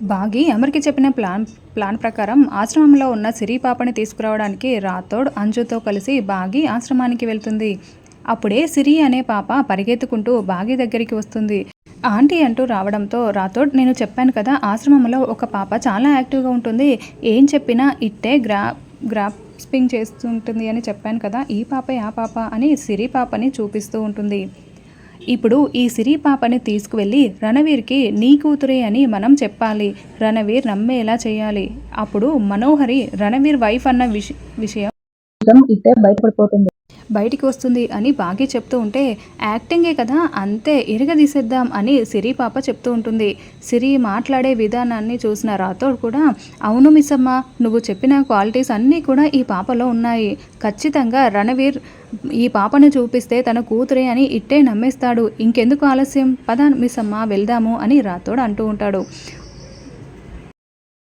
బాగి అమర్కి చెప్పిన plan plan ప్రకారం ఆశ్రమంలో ఉన్న సిరి పాపని తీసుకురావడానికి రాథోడ్ అంజుతో కలిసి బాగి ఆశ్రమానికి వెళ్తుంది. అప్పుడే సిరి అనే పాప పరిగెత్తుకుంటూ బాగి దగ్గరికి వస్తుంది. ఆంటీ అంటూ రావడంతో రాథోడ్ నేను చెప్పాను కదా ఆశ్రమంలో ఒక పాప చాలా యాక్టివ్గా ఉంటుంది. ఏం చెప్పినా ఇట్టే గ్రా గ్రాస్పింగ్ చేస్తుంటుంది అని చెప్పాను కదా ఈ పాపే ఆ పాప అని సిరి పాపని చూపిస్తూ ఉంటుంది. ఇప్పుడు ఈ సిరి పాపని తీసుకువెళ్ళి రణవీర్కి నీ కూతురే అని మనం చెప్పాలి. రణవీర్ నమ్మేలా చేయాలి. అప్పుడు మనోహరి రణవీర్ వైఫ్ అన్న విషయం నిజం ఇట్టే బయటపడిపోతుంది బయటికి వస్తుంది అని బాగా చెప్తూ ఉంటే యాక్టింగే కదా అంతే ఇరగదీసేద్దాం అని సిరి పాప చెప్తూ ఉంటుంది. సిరి మాట్లాడే విధానాన్ని చూసిన రాథోడ్ కూడా అవును మిస్సమ్మ నువ్వు చెప్పిన క్వాలిటీస్ అన్నీ కూడా ఈ పాపలో ఉన్నాయి. ఖచ్చితంగా రణవీర్ ఈ పాపను చూపిస్తే తన కూతురే అని ఇట్టే నమ్మేస్తాడు. ఇంకెందుకు ఆలస్యం? పద మిస్సమ్మ వెళ్దాము అని రాథోడ్ అంటూ ఉంటాడు.